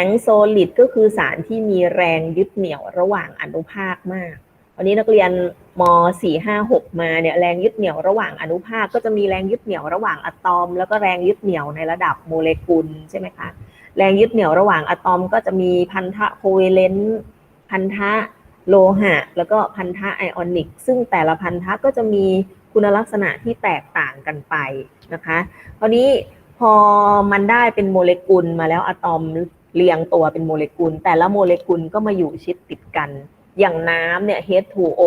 ข็งโซลิดก็คือสารที่มีแรงยึดเหนี่ยวระหว่างอนุภาคมาก วันนี้นักเรียนม 456 มาเนี่ยแรงยึดเหนี่ยวระหว่างอนุภาค ก็จะมีแรงยึดเหนี่ยวระหว่างอะตอม แล้วก็แรงยึดเหนี่ยวในระดับโมเลกุลใช่ไหมคะแรงยึดเหนี่ยวระหว่างอะตอมก็จะมีพันธะโคเวเลนต์พันธะโลหะ แล้วก็พันธะไอออนิก ซึ่งแต่ละพันธะก็จะมีคุณลักษณะที่แตกต่างกันไปนะคะคราวนี้พอมันได้เป็นโมเลกุลมาแล้วอะตอม เรียงตัวเป็นโมเลกุล แต่ละโมเลกุลก็มาอยู่ชิดติดกัน อย่างน้ำเนี่ย H2O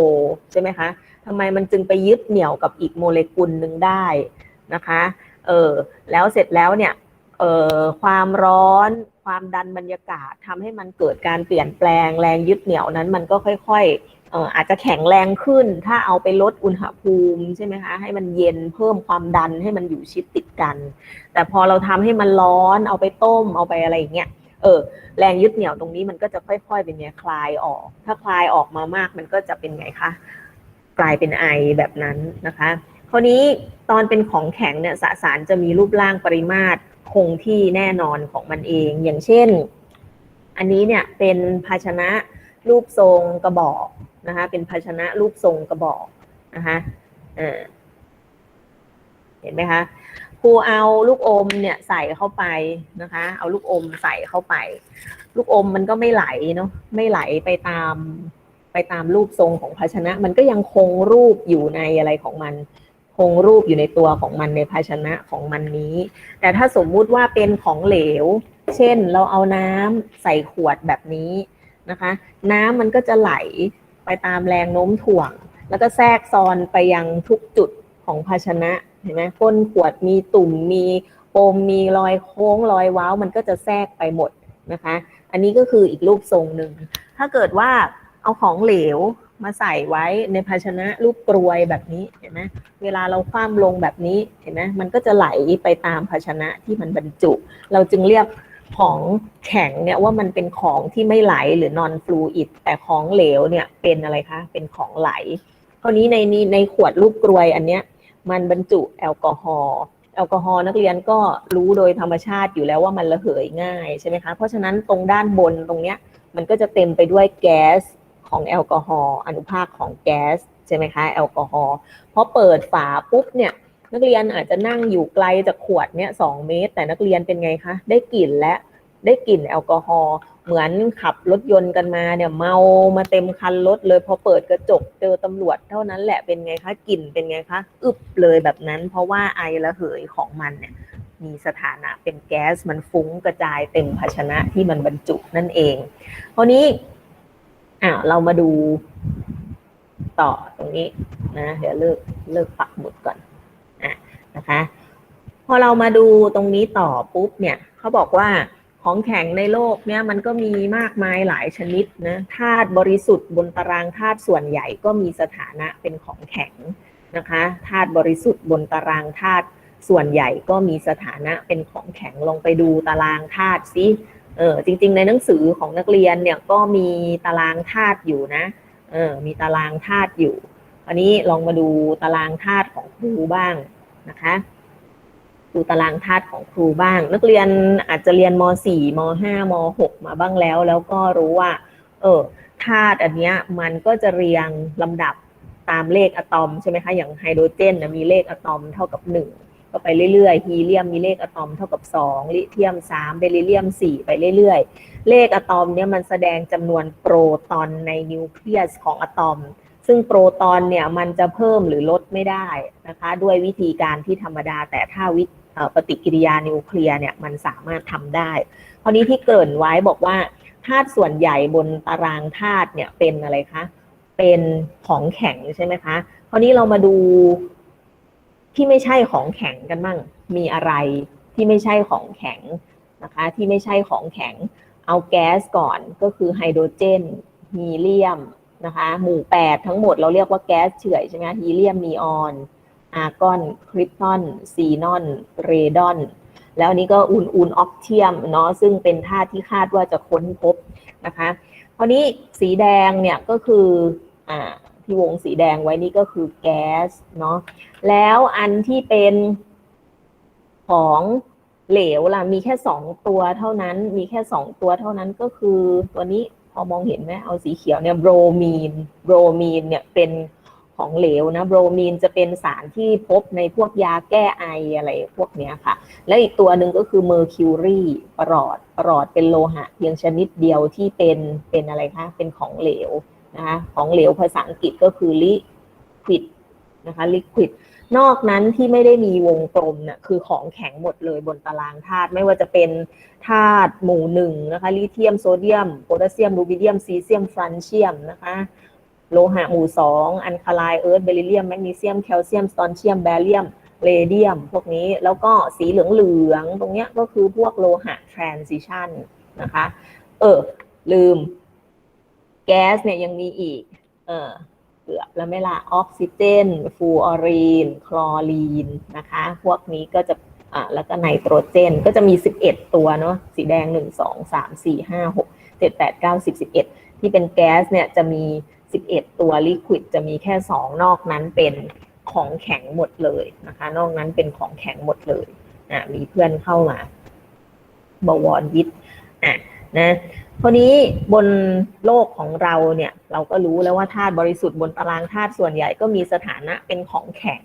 ใช่ไหมคะทำไมมันจึงไปยึดเหนี่ยวกับอีกโมเลกุลหนึ่งได้นะคะเออแล้วเสร็จแล้วเนี่ยเออความร้อนความดันบรรยากาศทำให้มันเกิดการเปลี่ยนแปลงแรงยึดเหนี่ยวนั้น มันก็ค่อยๆเอออาจจะแข็งแรงขึ้น ถ้าเอาไปลดอุณหภูมิใช่ไหมคะให้มันเย็นเพิ่มความดันให้มันอยู่ชิดติดกัน แต่พอเราทำให้มันร้อนเอาไปต้มเอาไปอะไรอย่างเงี้ย เออแรงยึดเหนี่ยวตรงนี้มันก็จะค่อย ๆ เป็นไงคลายออก ถ้าคลายออกมามากมันก็จะเป็นไงคะกลายเป็นไอแบบนั้นนะคะคราวนี้ตอนเป็นของแข็งเนี่ยสสารจะมีรูปร่างปริมาตรคงที่แน่นอนของมันเอง อย่างเช่น อันนี้เนี่ยเป็นภาชนะรูปทรงกระบอกนะคะเป็นภาชนะรูปทรงกระบอกนะคะเเห็นไหมคะ ครูเอาลูกอมเนี่ยใส่เข้าไปนะคะ เอาลูกอมใส่เข้าไป ลูกอมมันก็ไม่ไหลเนาะไม่ไหลไปตามไปตามรูปทรงของภาชนะ มันก็ยังคงรูปอยู่ในอะไรของมัน คงรูปอยู่ในตัวของมันในภาชนะของมันนี้ แต่ถ้าสมมุติว่าเป็นของเหลว เช่นเราเอาน้ำใส่ขวดแบบนี้นะคะ น้ำมันก็จะไหลไปตามแรงโน้มถ่วง แล้วก็แทรกซอนไปยังทุกจุด ของภาชนะเห็นไหมก้นขวดมีตุ่มมีปมมีรอยโค้งรอยว้าว มันก็จะแทรกไปหมดนะคะ อันนี้ก็คืออีกรูปทรงหนึ่ง ถ้าเกิดว่าเอาของเหลวมาใส่ไว้ในภาชนะรูปกรวยแบบนี้เห็นไหมเวลาเราคว่ำลงแบบนี้เห็นไหมมันก็จะไหลไปตามภาชนะที่มันบรรจุ เราจึงเรียกของแข็งเนี่ยว่ามันเป็นของที่ไม่ไหลหรือนอนฟลูอิดแต่ของเหลวเนี่ยเป็นอะไรคะเป็นของไหลคราวนี้ในนี้ในขวดรูปกรวยอันเนี้ย มันบรรจุแอลกอฮอล์แอลกอฮอล์นักเรียนก็รู้โดยธรรมชาติอยู่แล้วว่ามันระเหยง่ายใช่ไหมคะเพราะฉะนั้นตรงด้านบนตรงเนี้ยมันก็จะเต็มไปด้วยแก๊สของแอลกอฮอล์อนุภาคของแก๊สใช่ไหมคะแอลกอฮอล์พอเปิดฝาปุ๊บเนี่ยนักเรียนอาจจะนั่งอยู่ไกลจากขวดเนี่ยสองเมตร แต่นักเรียนเป็นไงคะได้กลิ่นและ ได้กลิ่นแอลกอฮอล์เหมือนขับรถยนต์กันมาเนี่ยเมามาเต็มคันรถเลยพอเปิดกระจกเจอตำรวจเท่านั้นแหละเป็นไงคะกลิ่นเป็นไงคะอึบเลยแบบนั้น เพราะว่าไอระเหยของมันเนี่ยมีสถานะเป็นแก๊สมันฟุ้งกระจายเต็มภาชนะที่มันบรรจุนั่นเองคราวนี้อ่าเรามาดูต่อตรงนี้นะเดี๋ยวเลิกเลิกปักหมุดก่อนอะนะคะ พอเรามาดูตรงนี้ต่อปุ๊บเนี่ยเขาบอกว่า ของแข็งในโลกเนี่ยมันก็มีมากมายหลายชนิดนะธาตุบริสุทธิ์บนตารางธาตุส่วนใหญ่ก็มีสถานะเป็นของแข็งนะคะธาตุบริสุทธิ์บนตารางธาตุส่วนใหญ่ก็มีสถานะเป็นของแข็งลองไปดูตารางธาตุสิเออจริง ๆ ในหนังสือของนักเรียนเนี่ยก็มีตารางธาตุอยู่นะเออมีตารางธาตุอยู่อันนี้ลองมาดูตารางธาตุของครูบ้างนะคะ ดูตารางธาตุของครูบ้าง นักเรียนอาจจะเรียนม .4 ม .5 ม .6 มาบ้างแล้ว แล้วก็รู้ว่า เออธาตุอันเนี้ยมันก็จะเรียงลำดับตามเลขอะตอมใช่ไหมคะอย่างไฮโดรเจนนะมีเลขอะตอมเท่ากับ 1 ก็ไปเรื่อยๆฮีเลียมมีเลขอะตอมเท่ากับ 2 ลิเทียม 3 เบริเลียม 4 ไปเรื่อยๆ เลขอะตอมเนี่ยมันแสดงจำนวนโปรตอนในนิวเคลียสของอะตอม ซึ่งโปรตอนเนี่ยมันจะเพิ่มหรือลดไม่ได้นะคะ ด้วยวิธีการที่ธรรมดาแต่ถ้าวิ ปฏิกิริยานิวเคลียร์เนี่ยมันสามารถทำได้คราวนี้ที่เกินไว้บอกว่าธาตุส่วนใหญ่บนตารางธาตุเนี่ยเป็นอะไรคะเป็นของแข็งใช่ไหมคะคราวนี้เรามาดูที่ไม่ใช่ของแข็งกันบ้างมีอะไรที่ไม่ใช่ของแข็งนะคะที่ไม่ใช่ของแข็งเอาแก๊สก่อนก็คือไฮโดรเจนฮีเลียมนะคะหมู่แปดทั้งหมดเราเรียกว่าแก๊สเฉื่อยใช่ไหมฮีเลียมนีออน อาร์กอน คริปตอน ซีนอน เรดอน แล้วนี้ก็อุนอุนออกเทียมเนาะซึ่งเป็นธาตุที่คาดว่าจะค้นพบนะคะคราวนี้สีแดงเนี่ยก็คืออ่าที่วงสีแดงไว้นี่ก็คือแก๊สเนาะแล้วอันที่เป็นของเหลวล่ะมีแค่สองตัวเท่านั้น มีแค่สองตัวเท่านั้นก็คือตัวนี้พอมองเห็นไหมเอาสีเขียวเนี่ยโบรมีนโบรมีนเนี่ยเป็น ของเหลวนะโบรมีนจะเป็นสารที่พบในพวกยาแก้ไออะไรพวกเนี้ยค่ะ และอีกตัวหนึ่งก็คือเมอร์คิวรีปรอดปรอดเป็นโลหะเพียงชนิดเดียวที่เป็นเป็นอะไรคะเป็นของเหลวนะคะของเหลวภาษาอังกฤษก็คือลิควิดนะคะลิควิดนอกนั้นที่ไม่ได้มีวงกลมเนี่ยคือของแข็งหมดเลยบนตารางธาตุไม่ว่าจะเป็นธาตุหมู่หนึ่งนะคะลิเธียมโซเดียมโพแทสเซียมรูบิเดียมซีเซียมฟรันเชียมนะคะ โลหะหมู่สองอันคาไลเอิร์ธเบริเลียมแมกนีเซียมแคลเซียมสตอนเชียมแบเรียมเรเดียม พวกนี้แล้วก็สีเหลืองๆตรงเนี้ยก็คือพวกโลหะทรานซิชันนะคะ เออ ลืม แก๊สเนี่ยยังมีอีก เออเกือบแล้วไม่ละออกซิเจนฟูออรีน คลอรีนนะคะ พวกนี้ก็จะอ่าแล้วก็ไนโตรเจน ก็จะมี 11 ตัวเนาะสีแดง 1 2 3 4 5 6 7 8 9 10 11 ที่เป็นแก๊สเนี่ยจะมี 11 ตัวลิควิดจะมีแค่ 2 นอกนั้นเป็นของแข็งหมดเลยนะคะ นอกนั้นเป็นของแข็งหมดเลยอ่ามีเพื่อนเข้ามาบวรวิทย์อะ นะคราวนี้บนโลกของเราเนี่ยเราก็รู้แล้วว่าธาตุบริสุทธิ์บนตารางธาตุส่วนใหญ่ก็มีสถานะเป็นของแข็ง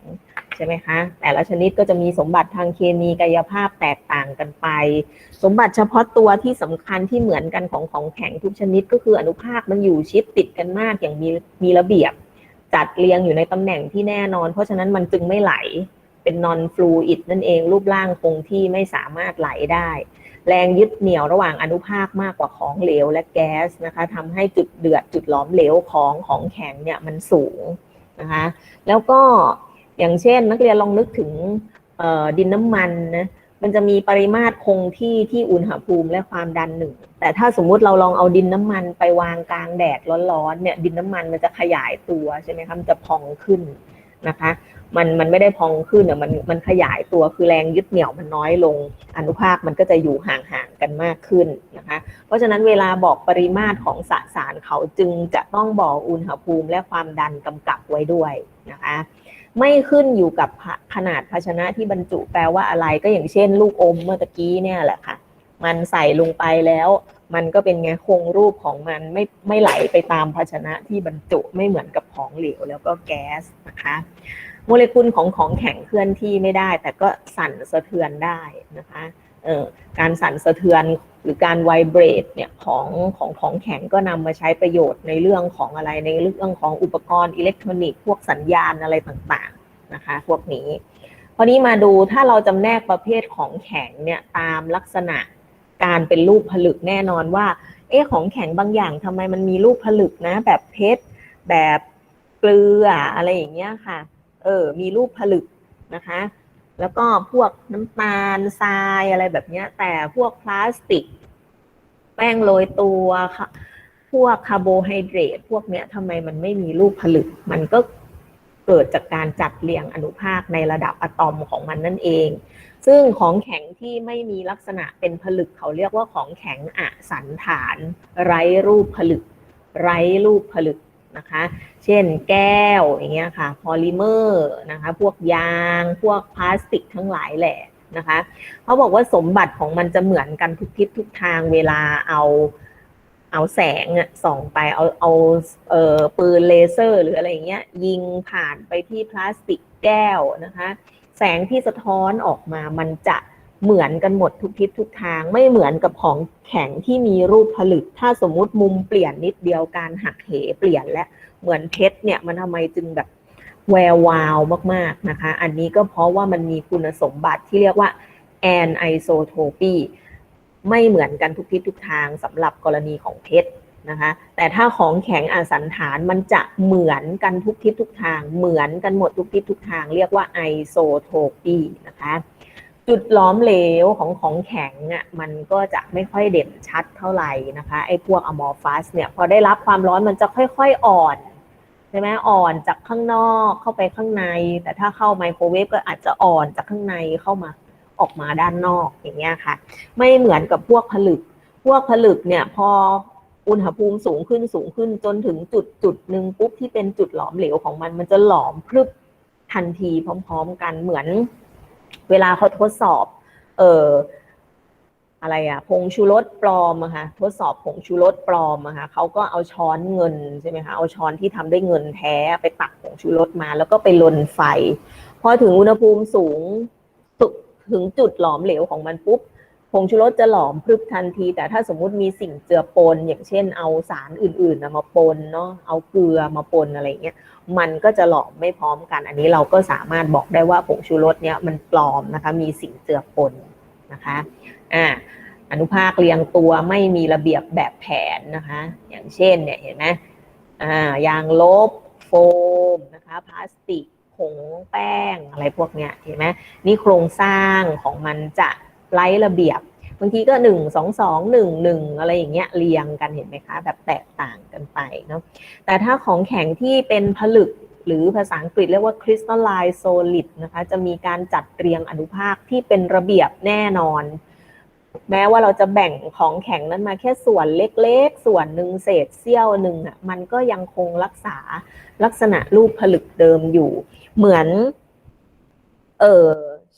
ใช่ไหมคะ แต่ละชนิดก็จะมีสมบัติทางเคมีกายภาพแตกต่างกันไป สมบัติเฉพาะตัวที่สำคัญที่เหมือนกันของของแข็งทุกชนิดก็คืออนุภาคมันอยู่ชิดติดกันมากอย่างมีมีระเบียบ จัดเรียงอยู่ในตำแหน่งที่แน่นอน เพราะฉะนั้นมันจึงไม่ไหลเป็นนอนฟลูอิดนั่นเองรูปร่างคงที่ไม่สามารถไหลได้ แรงยึดเหนี่ยวระหว่างอนุภาคมากกว่าของเหลวและแก๊สนะคะทำให้จุดเดือดจุดหลอมเหลวของของแข็งเนี่ยมันสูงนะคะแล้วก็อย่างเช่นนักเรียนลองนึกถึงดินน้ำมันนะมันจะมีปริมาตรคงที่ที่อุณหภูมิและความดันหนึ่ง แต่ถ้าสมมุติเราลองเอาดินน้ำมันไปวางกลางแดดร้อนๆเนี่ยดินน้ำมันมันจะขยายตัวใช่ไหมคะมันจะพองขึ้นนะคะ มันมันไม่ได้พองขึ้นเนี่ยมันมันขยายตัวคือแรงยึดเหนี่ยวมันน้อยลงอนุภาคมันก็จะอยู่ห่างๆกันมากขึ้นนะคะ เพราะฉะนั้นเวลาบอกปริมาตรของสสารเขาจึงจะต้องบอกอุณหภูมิและความดันกำกับไว้ด้วยนะคะ ไม่ขึ้นอยู่กับขนาดภาชนะที่บรรจุแปลว่าอะไรก็อย่างเช่น ลูกอมเมื่อตะกี้เนี่ยแหละค่ะ มันใส่ลงไปแล้วมันก็เป็นไงคงรูปของมันไม่ไม่ไหลไปตามภาชนะที่บรรจุไม่เหมือนกับของเหลวแล้วก็แก๊สนะคะ โมเลกุลของของแข็งเคลื่อนที่ไม่ได้ แต่ก็สั่นสะเทือนได้นะคะเออการสั่นสะเทือนหรือการไวเบรตเนี่ยของของของแข็งก็นำมาใช้ประโยชน์ในเรื่องของอะไรในเรื่องของอุปกรณ์อิเล็กทรอนิกส์พวกสัญญาณอะไรต่างๆนะคะพวกนี้คราวนี้มาดูถ้าเราจำแนกประเภทของแข็งเนี่ยตามลักษณะการเป็นรูปผลึกแน่นอนว่าเอ๊ะของแข็งบางอย่างทำไมมันมีรูปผลึกนะ แบบเพชรแบบเกลืออะไรอย่างเงี้ยค่ะ เออ มีรูปผลึกนะคะ แล้วก็พวกน้ำตาลทรายอะไรแบบนี้แต่พวกพลาสติก แป้งโรยตัวค่ะพวกคาร์โบไฮเดรตพวกเนี้ยทำไมมันไม่มีรูปผลึก มันก็เกิดจากการจัดเรียงอนุภาคในระดับอะตอมของมันนั่นเอง ซึ่งของแข็งที่ไม่มีลักษณะเป็นผลึกเขาเรียกว่าของแข็งอสันฐาน ไร้รูปผลึก ไร้รูปผลึก นะคะ เช่นแก้วอย่างเงี้ยค่ะพอลิเมอร์นะคะพวกยางพวกพลาสติกทั้งหลายแหละนะคะเขาบอกว่าสมบัติของมันจะเหมือนกันทุกทิศทุกทางเวลาเอาเอาแสงอะส่องไปเอาเอาเอ่อปืนเลเซอร์หรืออะไรเงี้ยยิงผ่านไปที่พลาสติกแก้วนะคะ แสงที่สะท้อนออกมามันจะ เหมือนกันหมดทุกทิศทุกทาง ไม่เหมือนกับของแข็งที่มีรูปผลึก ถ้าสมมุติมุมเปลี่ยนนิดเดียวการหักเหเปลี่ยนและเหมือนเพชรเนี่ยมันทำไมจึงแบบแวววาวมากๆนะคะ อันนี้ก็เพราะว่ามันมีคุณสมบัติที่เรียกว่า an isotopy ไม่เหมือนกันทุกทิศทุกทางสำหรับกรณีของเพชรนะคะแต่ถ้าของแข็งอสันฐานมันจะเหมือนกันทุกทิศทุกทาง เหมือนกันหมดทุกทิศทุกทาง เรียกว่า isotopy นะคะ จุดล้อมเหลวของของแข็งอะมันก็จะไม่ค่อยเด่นชัดเท่าไหร่นะคะไอ้พวกอะมอร์ฟัสเนี่ยพอได้รับความร้อนมันจะค่อยๆอ่อนใช่ไหมอ่อนจากข้างนอกเข้าไปข้างใน แต่ถ้าเข้าไมโครเวฟก็อาจจะอ่อนจากข้างในเข้ามาออกมาด้านนอกอย่างเงี้ยค่ะ ไม่เหมือนกับพวกผลึก พวกผลึกเนี่ยพออุณหภูมิสูงขึ้นสูงขึ้นจนถึงจุดจุดหนึ่งปุ๊บที่เป็นจุดหลอมเหลวของมัน มันจะหลอมพรึบทันทีพร้อม ๆ กันเหมือน เวลาเขาทดสอบ เอออะไรอะผงชูรสปลอมอะค่ะทดสอบผงชูรสปลอมอะค่ะเขาก็เอาช้อนเงินใช่ไหมคะเอาช้อนที่ทำด้วยเงินแท้ไปตักผงชูรสมา แล้วก็ไปลนไฟ พอถึงอุณหภูมิสูงถึงจุดหลอมเหลวของมันปุ๊บ ผงชูรสจะหลอมพรึบทันที แต่ถ้าสมมุติมีสิ่งเจือปน อย่างเช่นเอาสารอื่นๆมาปนเนาะเอาเกลือมาปนอะไรเงี้ยมันก็จะหลอมไม่พร้อมกัน อันนี้เราก็สามารถบอกได้ว่าผงชูรสเนี้ยมันปลอมนะคะมีสิ่งเจือปนนะคะอ่าอนุภาคเรียงตัวไม่มีระเบียบแบบแผนนะคะ อย่างเช่นเนี่ยเห็นไหมอ่ายางลบโฟมนะคะพลาสติกผงแป้งอะไรพวกเนี้ยเห็นไหมนี่โครงสร้างของมันจะ ไร้ระเบียบบางทีก็หนึ่งสองสองหนึ่งหนึ่งอะไรอย่างเงี้ยเรียงกันเห็นไหมคะ แบบแตกต่างกันไปเนาะแต่ถ้าของแข็งที่เป็นผลึกหรือภาษาอังกฤษเรียกว่า crystalline solid นะคะ จะมีการจัดเรียงอนุภาคที่เป็นระเบียบแน่นอน แม้ว่าเราจะแบ่งของแข็งนั้นมาแค่ส่วนเล็กๆ ส่วนหนึ่งเศษเสี้ยวหนึ่งอะมันก็ยังคงรักษาลักษณะรูปผลึกเดิมอยู่ เหมือน เออ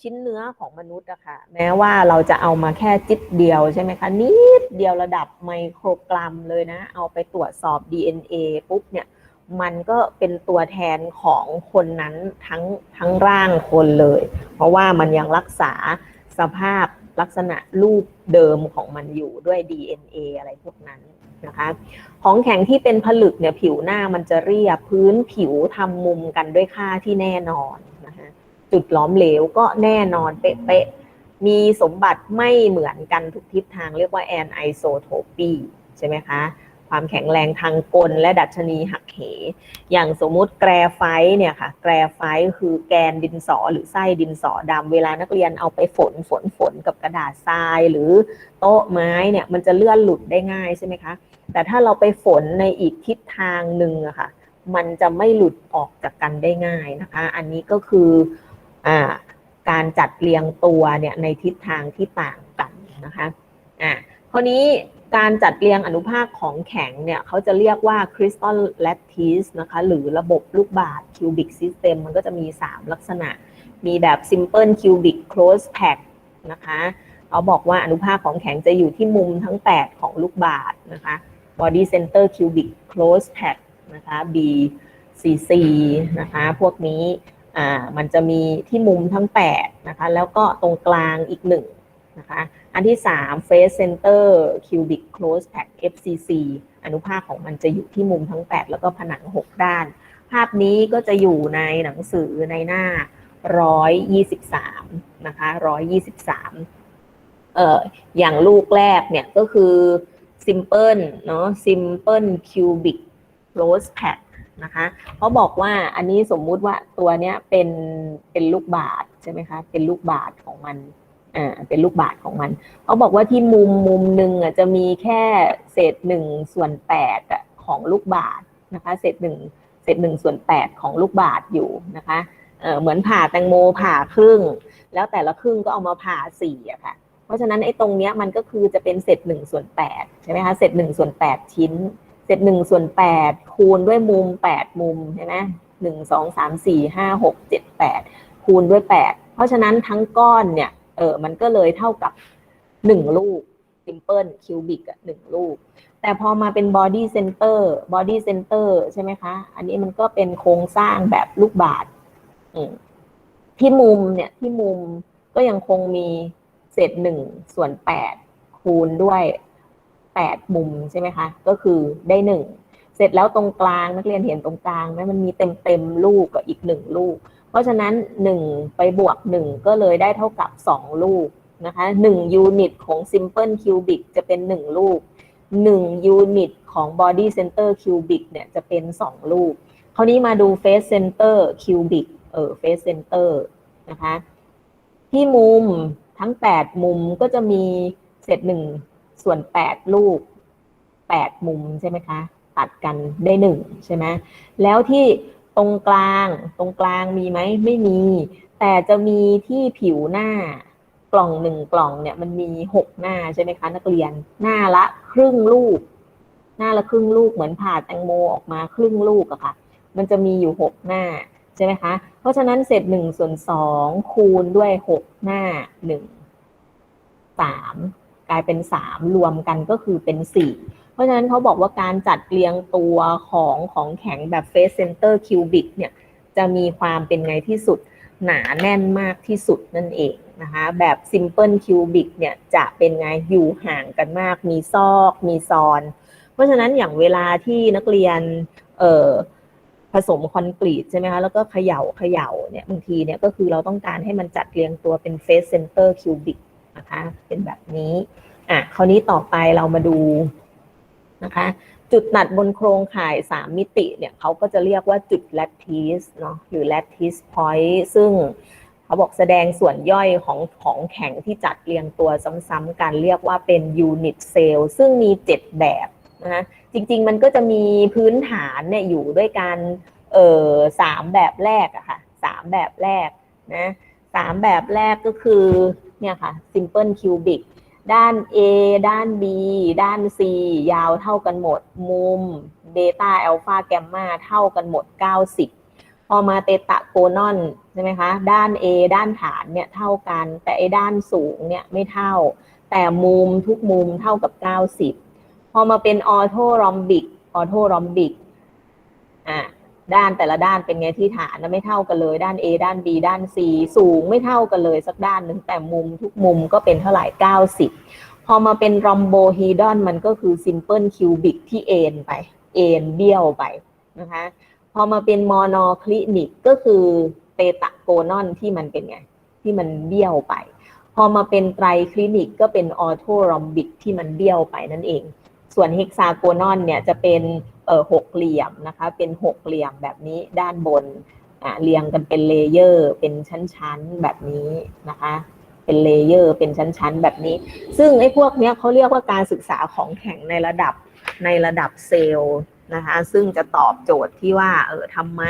ชิ้นเนื้อของมนุษย์อะค่ะแม้ว่าเราจะเอามาแค่จิตเดียวใช่ไหมคะ นิดเดียวระดับไมโครกรัมเลยนะ เอาไปตรวจสอบ DNA ปุ๊บเนี่ยมันก็เป็นตัวแทนของคนนั้นทั้งทั้งร่างคนเลย เพราะว่ามันยังรักษาสภาพลักษณะรูปเดิมของมันอยู่ด้วย DNA อะไรพวกนั้นนะคะ ของแข็งที่เป็นผลึกเนี่ยผิวหน้ามันจะเรียบพื้นผิวทำมุมกันด้วยค่าที่แน่นอน จุดหลอมเหลวก็แน่นอนเป๊ะๆ มีสมบัติไม่เหมือนกันทุกทิศทางเรียกว่าแอนไอโซโทปีใช่ไหมคะ ความแข็งแรงทางกลและดัชนีหักเห อย่างสมมุติแกรไฟต์เนี่ยค่ะ แกรไฟต์คือแกนดินสอหรือไส้ดินสอดำเวลานักเรียนเอาไปฝนฝนฝนกับกระดาษทราย หรือโต๊ะไม้เนี่ยมันจะเลื่อนหลุดได้ง่ายใช่ไหมคะ แต่ถ้าเราไปฝนในอีกทิศทางหนึ่งอะค่ะมันจะไม่หลุดออกจากกันได้ง่ายนะคะ อันนี้ก็คือ การจัดเรียงตัวเนี่ยในทิศทางที่ต่างกันนะคะอ่าคราวนี้การจัดเรียงอนุภาคของแข็งเนี่ยเขาจะเรียกว่า crystal lattice นะคะหรือระบบลูกบาศก์ cubic system มันก็จะมี 3 ลักษณะ มีแบบ simple cubic close pack นะคะเขาบอกว่าอนุภาคของแข็งจะอยู่ที่มุมทั้ง 8 ของลูกบาศก์นะคะ body center cubic close pack นะคะ BCC นะคะ พวกนี้ อ่ามันจะมีที่มุมทั้ง8นะคะแล้วก็ตรงกลางอีกหนึ่งนะคะอันที่ 3 face center cubic close pack FCC อนุภาคของมันจะอยู่ที่มุมทั้ง 8 แล้วก็ผนัง 6 ด้าน ภาพนี้ก็จะอยู่ในหนังสือในหน้า 123นะคะ123เอ่ออย่างลูกแรกเนี่ยก็คือ simple เนาะ simple cubic close pack นะคะเขาบอกว่าอันนี้สมมุติว่าตัวเนี้ยเป็นเป็นลูกบาศก์ใช่ไหมคะเป็นลูกบาศก์ของมันอ่าเป็นลูกบาศก์ของมันเขาบอกว่าที่มุมมุมหนึ่งอะจะมีแค่เศษหนึ่งส่วนแปดอะของลูกบาศก์นะคะเศษหนึ่งเศษหนึ่งส่วนแปดของลูกบาศก์อยู่นะคะเออเหมือนผ่าแตงโมผ่าครึ่ง แล้วแต่ละครึ่งก็เอามาผ่าสี่อะค่ะเพราะฉะนั้นไอ้ตรงเนี้ยมันก็คือจะเป็นเศษหนึ่งส่วนแปดใช่ไหมคะเศษหนึ่งส่วนแปดชิ้น เศษหนึ่งส่วนแปดคูณด้วยมุมแปดมุมใช่ไหมหนึ่งสองสามสี่ห้าหกเจ็ดแปดคูณด้วยแปดเพราะฉะนั้นทั้งก้อนเนี่ยเออมันก็เลยเท่ากับหนึ่งลูก simple cubic อะหนึ่งลูก แต่พอมาเป็น body center body center ใช่ไหมคะ อันนี้มันก็เป็นโครงสร้างแบบลูกบาศก์ที่มุมเนี่ยที่มุมก็ยังคงมีเศษหนึ่งส่วนแปดคูณด้วย แปดมุมใช่ไหมคะ ก็คือได้หนึ่งเสร็จแล้วตรงกลางนักเรียนเห็นตรงกลางไหมมันมีเต็มเต็มลูกกับอีกหนึ่งลูก เพราะฉะนั้นหนึ่งไปบวกหนึ่งก็เลยได้เท่ากับสองลูกนะคะหนึ่งยูนิตของ simple cubic จะเป็นหนึ่งลูกหนึ่งยูนิตของ body center cubic เนี่ยจะเป็นสองลูก คราวนี้มาดู face center cubic เออ face center นะคะที่มุมทั้ง 8 มุมก็จะมีเศษหนึ่ง ส่วน8ลูก8มุมใช่ไหมคะ ตัดกันได้หนึ่งใช่ไหมแล้วที่ตรงกลางตรงกลางมีไหมไม่มี แต่จะมีที่ผิวหน้ากล่องหนึ่งกล่องเนี่ยมันมีหกหน้าใช่ไหมคะ นักเรียนหน้าละครึ่งลูก หน้าละครึ่งลูกเหมือนผ่าแตงโมออกมาครึ่งลูกอะค่ะ มันจะมีอยู่หกหน้าใช่ไหมคะ เพราะฉะนั้นเศษหนึ่งส่วนสองคูณด้วยหกหน้าหนึ่งสาม กลายเป็นสามรวมกันก็คือเป็นสี่เพราะฉะนั้นเขาบอกว่าการจัดเรียงตัวของของแข็งแบบเฟสเซนเตอร์คิวบิกเนี่ยจะมีความเป็นไงที่สุดหนาแน่นมากที่สุดนั่นเองนะคะแบบ Simple Cubic เนี่ยจะเป็นไงอยู่ห่างกันมาก มีซอกมีซอน เพราะฉะนั้นอย่างเวลาที่นักเรียนเอ่อผสมคอนกรีตใช่ไหมคะแล้วก็เขย่าเขย่าเนี่ยบางทีเนี่ยก็คือเราต้องการให้มันจัดเรียงตัวเป็น Face Center Cubic นะคะ เป็นแบบนี้อะคราวนี้ต่อไปเรามาดูนะคะ จุดตัดบนโครงข่าย 3 มิติเนี่ยเขาก็จะเรียกว่าจุด lattice เนาะหรือ lattice point ซึ่งเขาบอกแสดงส่วนย่อยของของแข็งที่จัดเรียงตัวซ้ำๆกันเรียกว่าเป็น unit cell ซึ่งมี 7 แบบนะคะจริงๆมันก็จะมีพื้นฐานเนี่ยอยู่ด้วยกันเออสามแบบแรกอะค่ะสามแบบแรกนะสามแบบแรกก็คือ เนี่ยค่ะ simple cubic ด้าน A ด้าน B ด้าน C ยาวเท่ากันหมด มุมเบต้าอัลฟาแกมมาเท่ากันหมด 90 พอมาเตตะโกนอนใช่ไหมคะ ด้าน A ด้านฐานเนี่ยเท่ากัน แต่ไอ้ด้านสูงเนี่ยไม่เท่า แต่มุมทุกมุมเท่ากับ 90 พอมาเป็นออโทรอมบิก ออโทรอมบิก อะ ด้านแต่ละด้านเป็นไงที่ฐานนะไม่เท่ากันเลย ด้าน A ด้าน B ด้าน C สูงไม่เท่ากันเลยสักด้านหนึ่งแต่มุมทุกมุมก็เป็นเท่าไหร่ 90 พอมาเป็นรอมโบฮีดอนมันก็คือซิมเพิลคิวบิกที่เอ็นไปเอ็นเบี้ยวไปนะคะพอมาเป็นมอนอคลินิกก็คือเตตะโกนอนที่มันเป็นไง ที่มันเบี้ยวไป พอมาเป็นไตรคลินิกก็เป็นออโทรอมบิกที่มันเบี้ยวไปนั่นเอง ส่วนเฮกซาโกนอนเนี่ยจะเป็น ออหกเหลี่ยมนะคะ เป็นหกเหลี่ยมแบบนี้ด้านบนอ่าเรียงกันเป็นเลเยอร์ เป็นชั้นๆแบบนี้นะคะ เป็นเลเยอร์ เป็นชั้นๆแบบนี้ ซึ่งไอ้พวกเนี้ยเขาเรียกว่าการศึกษาของแข็งในระดับในระดับเซลล์นะคะ ซึ่งจะตอบโจทย์ที่ว่าเออทำไม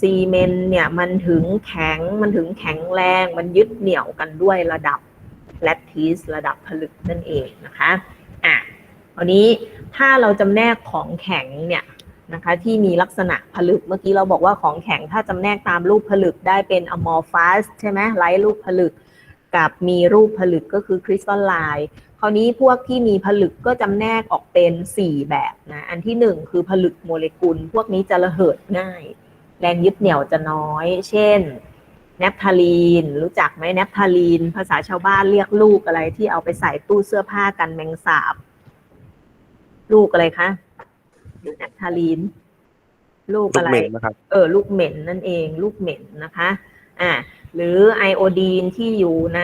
ซีเมนต์เนี่ยมันถึงแข็งมันถึงแข็งแรงมันยึดเหนี่ยวกันด้วยระดับแลคทีสระดับผลึกนั่นเองนะคะอะวันนี้ ถ้าเราจำแนกของแข็งเนี่ยนะคะที่มีลักษณะผลึกเมื่อกี้เราบอกว่าของแข็งถ้าจำแนกตามรูปผลึกได้เป็น amorphous ใช่ไหมไร้รูปผลึก กับมีรูปผลึกก็คือ crystalline คราวนี้พวกที่มีผลึกก็จำแนกออกเป็น 4 แบบนะอันที่ 1 คือผลึกโมเลกุล พวกนี้จะระเหิดง่าย แรงยึดเหนี่ยวจะน้อย เช่นแนปทาลีน รู้จักไหมแนปทาลีน ภาษาชาวบ้านเรียกลูกอะไรที่เอาไปใส่ตู้เสื้อผ้ากันแมงสาบ ลูกอะไรคะแนปทาลีน ลูกลูอะกไรเหม็นนะครับ เออ ลูกเหม็นนั่นเอง ลูกเหม็นนะคะ อ่า หรือไอโอดีนที่อยู่ใน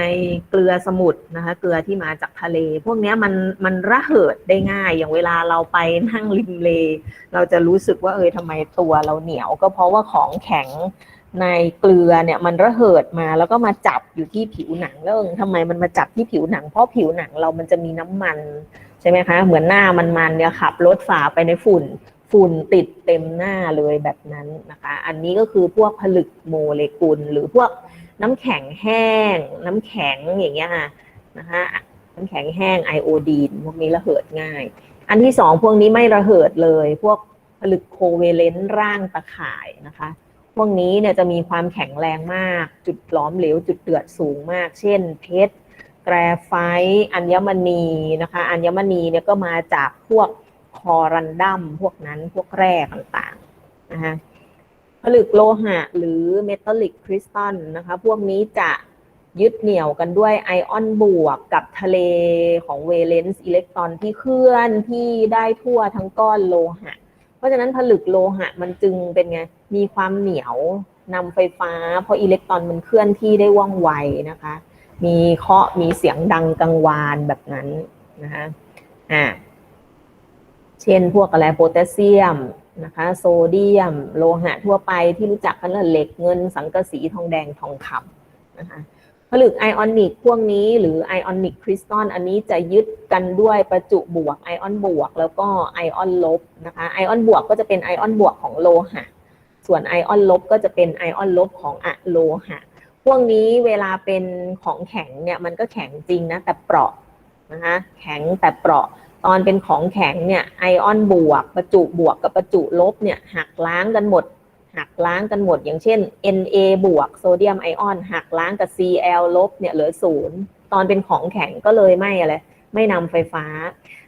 เกลือสมุทรนะคะ เกลือที่มาจากทะเล พวกเนี้ยมันมันระเหิดได้ง่าย อย่างเวลาเราไปนั่งริมเล เราจะรู้สึกว่าเออทำไมตัวเราเหนียว ก็เพราะว่าของแข็งในเกลือเนี่ยมันระเหิดมาแล้วก็มาจับอยู่ที่ผิวหนังแล้วเออทำไมมันมาจับที่ผิวหนัง เพราะผิวหนังเรามันจะมีน้ำมัน ใช่ไหมคะ เหมือนหน้ามันๆเนี่ยขับรถฝ่าไปในฝุ่น ฝุ่นติดเต็มหน้าเลยแบบนั้นนะคะ อันนี้ก็คือพวกผลึกโมเลกุล หรือพวกน้ำแข็งแห้ง น้ำแข็งอย่างเงี้ยค่ะนะคะน้ำแข็งแห้งไอโอดีนพวกนี้ระเหิดง่าย อันที่สองพวกนี้ไม่ระเหิดเลย พวกผลึกโคเวเลนต์ร่างตะข่ายนะคะ พวกนี้เนี่ยจะมีความแข็งแรงมาก จุดหลอมเหลว จุดเดือดสูงมาก เช่นเพชร แกรไฟต์อัญมณีนะคะอัญมณีเนี่ยก็มาจากพวกคอรันดัมพวกนั้นพวกแร่ต่างๆนะคะผลึกโลหะหรือเมทัลลิกคริสตัลนะคะ พวกนี้จะยึดเหนี่ยวกันด้วยไอออนบวกกับทะเลของเวเลนซ์อิเล็กตรอนที่เคลื่อนที่ได้ทั่วทั้งก้อนโลหะ เพราะฉะนั้นผลึกโลหะมันจึงเป็นไง มีความเหนียวนำไฟฟ้า เพราะอิเล็กตรอนมันเคลื่อนที่ได้ว่องไวนะคะ มีเคาะมีเสียงดังกังวานแบบนั้นนะคะอ่าเช่นพวกอะไรโพแทสเซียมนะคะโซเดียม โลหะทั่วไปที่รู้จักกันแล้วเหล็กเงินสังกะสีทองแดงทองคำนะคะผลึกไอออนิกพวกนี้หรือไอออนิกคริสตัลอันนี้จะยึดกันด้วยประจุบวกไอออนบวก แล้วก็ไอออนลบนะคะไอออนบวกก็จะเป็นไอออนบวกของโลหะ ส่วนไอออนลบก็จะเป็นไอออนลบของอะโลหะ พวกนี้เวลาเป็นของแข็งเนี่ยมันก็แข็งจริงนะแต่เปราะนะคะแข็งแต่เปราะตอนเป็นของแข็งเนี่ยไอออนบวก ประจุบวกกับประจุลบเนี่ยหักล้างกันหมด หักล้างกันหมด อย่างเช่น Na บวกโซเดียมไอออนหักล้างกับ Cl ลบเนี่ยเหลือศูนย์ตอนเป็นของแข็งก็เลยไม่อะไรไม่นำไฟฟ้า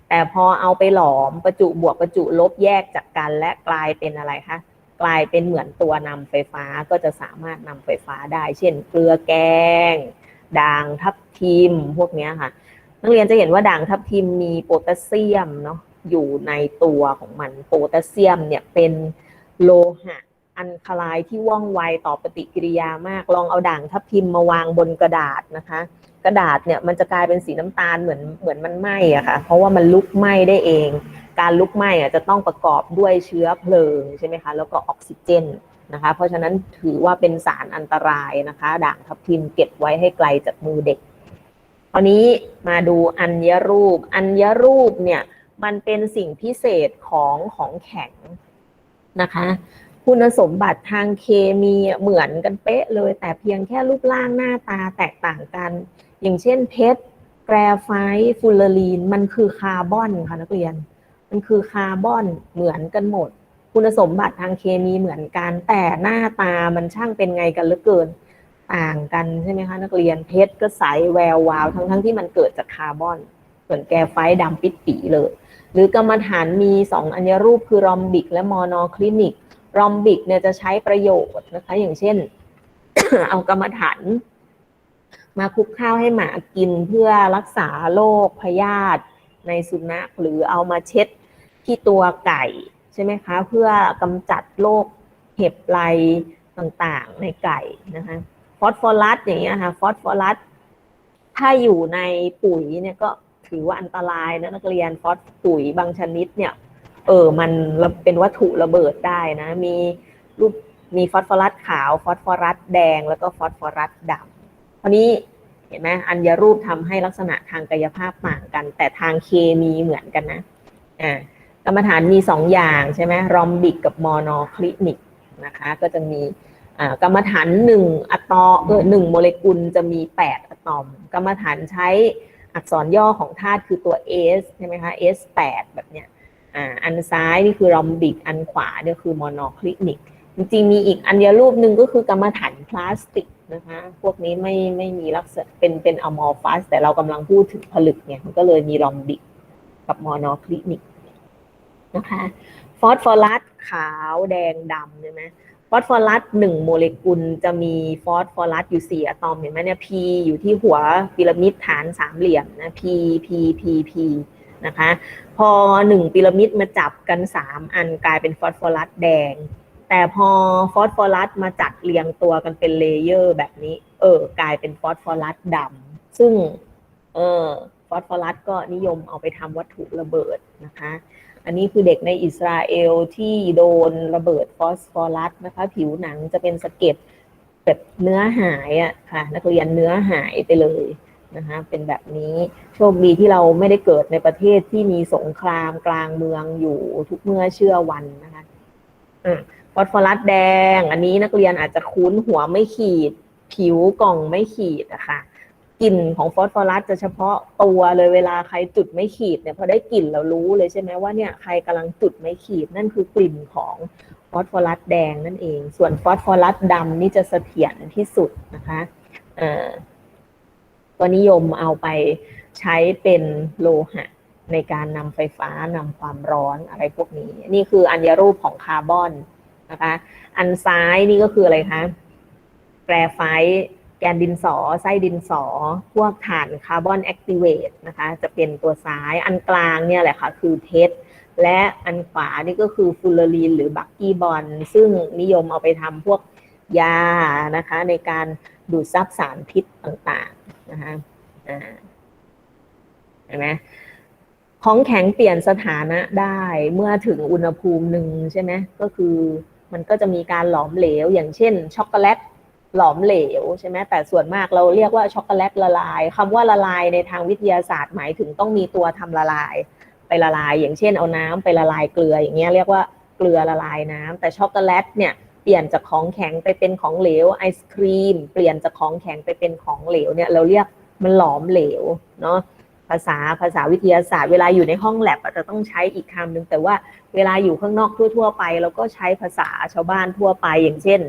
แต่พอเอาไปหลอมประจุบวกประจุลบแยกจากกันและกลายเป็นอะไรคะ กลายเป็นเหมือนตัวนำไฟฟ้าก็จะสามารถนำไฟฟ้าได้ เช่น เกลือแกง ด่างทับทิมพวกนี้ค่ะนักเรียนจะเห็นว่าด่างทับทิมมีโพแทสเซียมเนาะอยู่ในตัวของมันโพแทสเซียมเนี่ยเป็นโลหะอันคลายที่ว่องไวต่อปฏิกิริยามาก ลองเอาด่างทับทิมมาวางบนกระดาษนะคะ กระดาษเนี่ยมันจะกลายเป็นสีน้ำตาลเหมือนเหมือนมันไหม้อะค่ะ เพราะว่ามันลุกไหม้ได้เอง การลุกไหม้จะต้องประกอบด้วยเชื้อเพลิงใช่ไหมคะแล้วก็ออกซิเจนนะคะเพราะฉะนั้นถือว่าเป็นสารอันตรายนะคะ ด่างทับทิมเก็บไว้ให้ไกลจากมือเด็กคราวนี้มาดูอัญรูป อัญรูปเนี่ยมันเป็นสิ่งพิเศษของของแข็งนะคะ คุณสมบัติทางเคมีเหมือนกันเป๊ะเลย แต่เพียงแค่รูปร่างหน้าตาแตกต่างกัน อย่างเช่นเพชรแกรไฟต์ฟูลเลอรีนมันคือคาร์บอนค่ะนักเรียน มันคือคาร์บอนเหมือนกันหมด คุณสมบัติทางเคมีเหมือนกัน แต่หน้าตามันช่างเป็นไงกันเหลือเกินต่างกันใช่ไหมคะนักเรียนเพชรก็ใสแวววาว ทั้งทั้งที่มันเกิดจากคาร์บอน ส่วนแกไฟต์ดำปิดปีเลย หรือกรรมฐานมี 2 อัญรูปคือรอมบิกและมอนอคลินิก รอมบิกเนี่ยจะใช้ประโยชน์นะคะ อย่างเช่น เอากรรมฐาน มาคลุกข้าวให้หมากินเพื่อรักษาโรคพยาธิในสุนัขหรือเอามาเช็ด ที่ตัวไก่ใช่ไหมคะ เพื่อกำจัดโรคเห็บไรต่างๆในไก่นะคะฟอสฟอรัสอย่างเงี้ยค่ะฟอสฟอรัสถ้าอยู่ในปุ๋ยเนี่ยก็ถือว่าอันตรายนะนักเรียนฟอสปุ๋ยบางชนิดเนี่ยเออมันเป็นวัตถุระเบิดได้นะ มีรูปมีฟอสฟอรัสขาวฟอสฟอรัสแดงแล้วก็ฟอสฟอรัสดำคราวนี้เห็นไหมอัญรูปทำให้ลักษณะทางกายภาพต่างกัน แต่ทางเคมีเหมือนกันนะอ่า กรรมฐานมีสองอย่างใช่ไหมรอมบิกกับมอนอคลินิกนะคะก็จะมีกรรมฐานหนึ่งอะตอมเออหนึ่งโมเลกุลจะมีแปดอะตอม กรรมฐานใช้อักษรย่อของธาตุคือตัว S ใช่ไหมคะ S8 แบบเนี้ยอ่อันซ้ายนี่คือรอมบิกอันขวาเนี่ยคือมอนอคลินิก จริงๆมีอีกอัญรูปหนึ่งก็คือกรรมฐานพลาสติกนะคะพวกนี้ไม่ไม่มีลักษณะเป็นเป็นอะมอร์ฟัสแต่เรากำลังพูดถึงผลึกเนี่ยมันก็เลยมีรอมบิกกับมอนอคลินิก นะคะฟอสฟอรัสขาวแดงดำใช่ไหมฟอสฟอรัสหนึ่งโมเลกุลจะมีฟอสฟอรัสอยู่สี่อะตอมเห็นไหมเนี่ย P อยู่ที่หัวพีระมิดฐานสามเหลี่ยมนะ P P P P นะคะ พอหนึ่งพีระมิดมาจับกันสามอันกลายเป็นฟอสฟอรัสแดง แต่พอฟอสฟอรัสมาจัดเรียงตัวกันเป็นเลเยอร์แบบนี้ เออกลายเป็นฟอสฟอรัสดำซึ่งเออฟอสฟอรัสก็นิยมเอาไปทำวัตถุระเบิดนะคะ อันนี้คือเด็กในอิสราเอลที่โดนระเบิดฟอสฟอรัสนะคะ ผิวหนังจะเป็นสะเก็ดแบบเนื้อหายอะค่ะ นักเรียนเนื้อหายไปเลยนะคะเป็นแบบนี้โชคดีที่เราไม่ได้เกิดในประเทศที่มีสงครามกลางเมืองอยู่ทุกเมื่อเชื่อวันนะคะฟอสฟอรัสแดง อันนี้นักเรียนอาจจะคุ้นหัวไม่ขีด ผิวกล่องไม่ขีดนะคะ กลิ่นของฟอสฟอรัสจะเฉพาะตัวเลยเวลาใครจุดไม่ขีดเนี่ยพอได้กลิ่นเรารู้เลยใช่ไหมว่าเนี่ยใครกำลังจุดไม่ขีดนั่นคือกลิ่นของฟอสฟอรัสแดงนั่นเอง ส่วนฟอสฟอรัสดำนี่จะเสถียรที่สุดนะคะเอ่อก็นิยมเอาไปใช้เป็นโลหะในการนำไฟฟ้านำความร้อนอะไรพวกนี้ นี่คืออัญรูปของคาร์บอนนะคะ อันซ้ายนี่ก็คืออะไรคะ แกรไฟต์ แกนดินสอ ไส้ดินสอ พวกถ่านคาร์บอนแอคทีเวตนะคะ จะเป็นตัวซ้าย อันกลางเนี่ยแหละค่ะ คือเพชรและอันขวานี่ก็คือฟูลเลอรีนหรือบักกี้บอลซึ่งนิยมเอาไปทำพวกยานะคะ ในการดูดซับสารพิษต่างๆนะคะอ่าเห็นไหมของแข็งเปลี่ยนสถานะได้เมื่อถึงอุณหภูมิหนึ่งใช่ไหมก็คือมันก็จะมีการหลอมเหลว อย่างเช่นช็อกโกแลต หลอมเหลวใช่ไหมแต่ส่วนมากเราเรียกว่าช็อกโกแลตละลายคำว่าละลายในทางวิทยาศาสตร์หมายถึงต้องมีตัวทำละลาย ไปละลาย อย่างเช่นเอาน้ำไปละลายเกลืออย่างเงี้ยเรียกว่าเกลือละลายน้ำแต่ช็อกโกแลตเนี่ยเปลี่ยนจากของแข็งไปเป็นของเหลวไอศครีม เปลี่ยนจากของแข็งไปเป็นของเหลวเนี่ยเราเรียกมันหลอมเหลวเนาะภาษาภาษาวิทยาศาสตร์เวลาอยู่ในห้องแลบอาจจะต้องใช้อีกคำหนึ่งแต่ว่าเวลาอยู่ข้างนอกทั่ว ๆ ไป เราก็ใช้ภาษาชาวบ้านทั่วไปอย่างเช่น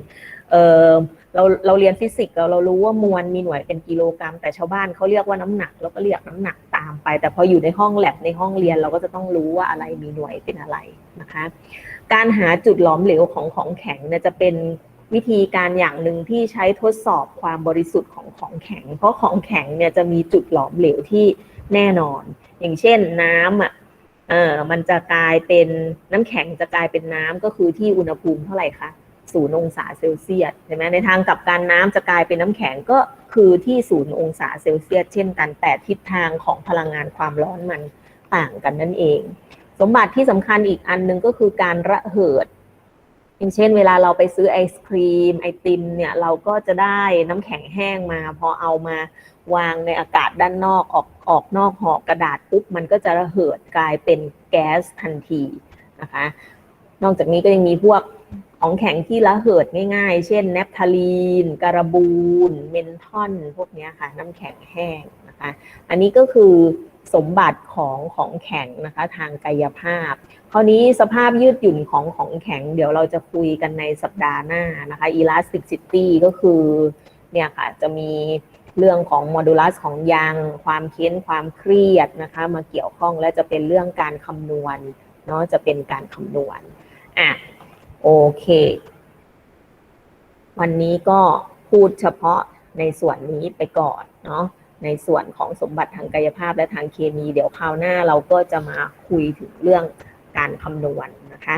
เออเราเราเรียนฟิสิกส์เราเรารู้ว่ามวลมีหน่วยเป็นกิโลกรัม แต่ชาวบ้านเขาเรียกว่าน้ำหนักเราก็เรียกน้ำหนักตามไป แต่พออยู่ในห้องแลบในห้องเรียนเราก็จะต้องรู้ว่าอะไรมีหน่วยเป็นอะไรนะคะ การหาจุดหลอมเหลวของของแข็งเนี่ยจะเป็นวิธีการอย่างหนึ่งที่ใช้ทดสอบความบริสุทธิ์ของของแข็ง เพราะของแข็งเนี่ยจะมีจุดหลอมเหลวที่แน่นอน อย่างเช่นน้ำอะเออมันจะกลายเป็นน้ำแข็งจะกลายเป็นน้ำก็คือที่อุณหภูมิเท่าไหร่คะ ศูนย์องศาเซลเซียสใช่ไหมในทางกลับการน้ำจะกลายเป็นน้ำแข็งก็คือที่ศูนย์องศาเซลเซียสเช่นกันแต่ทิศทางของพลังงานความร้อนมันต่างกันนั่นเอง สมบัติที่สำคัญอีกอันหนึ่งก็คือการระเหิดอย่างเช่น เวลาเราไปซื้อไอศครีมไอติมเนี่ยเราก็จะได้น้ำแข็งแห้งมา พอเอามาวางในอากาศด้านนอกออกออกนอกห่อกระดาษปุ๊บมันก็จะระเหิดกลายเป็นแก๊สทันทีนะคะ นอกจากนี้ก็ยังมีพวก ของแข็งที่ระเหิดง่ายๆ เช่นแนปทาลีน การบูน เมนทอน พวกนี้ค่ะ น้ำแข็งแห้งนะคะ อันนี้ก็คือสมบัติของของแข็งนะคะทางกายภาพ คราวนี้สภาพยืดหยุ่นของของแข็ง เดี๋ยวเราจะคุยกันในสัปดาห์หน้านะคะ elasticity ก็คือเนี่ยค่ะจะมีเรื่องของโมดูลัสของยางความเค้นความเครียดนะคะมาเกี่ยวข้องและจะเป็นเรื่องการคำนวณเนาะจะเป็นการคำนวณอะ โอเค วันนี้ก็พูดเฉพาะในส่วนนี้ไปก่อนเนาะในส่วนของสมบัติทางกายภาพและทางเคมี เดี๋ยวคราวหน้าเราก็จะมาคุยถึงเรื่องการคำนวณนะคะ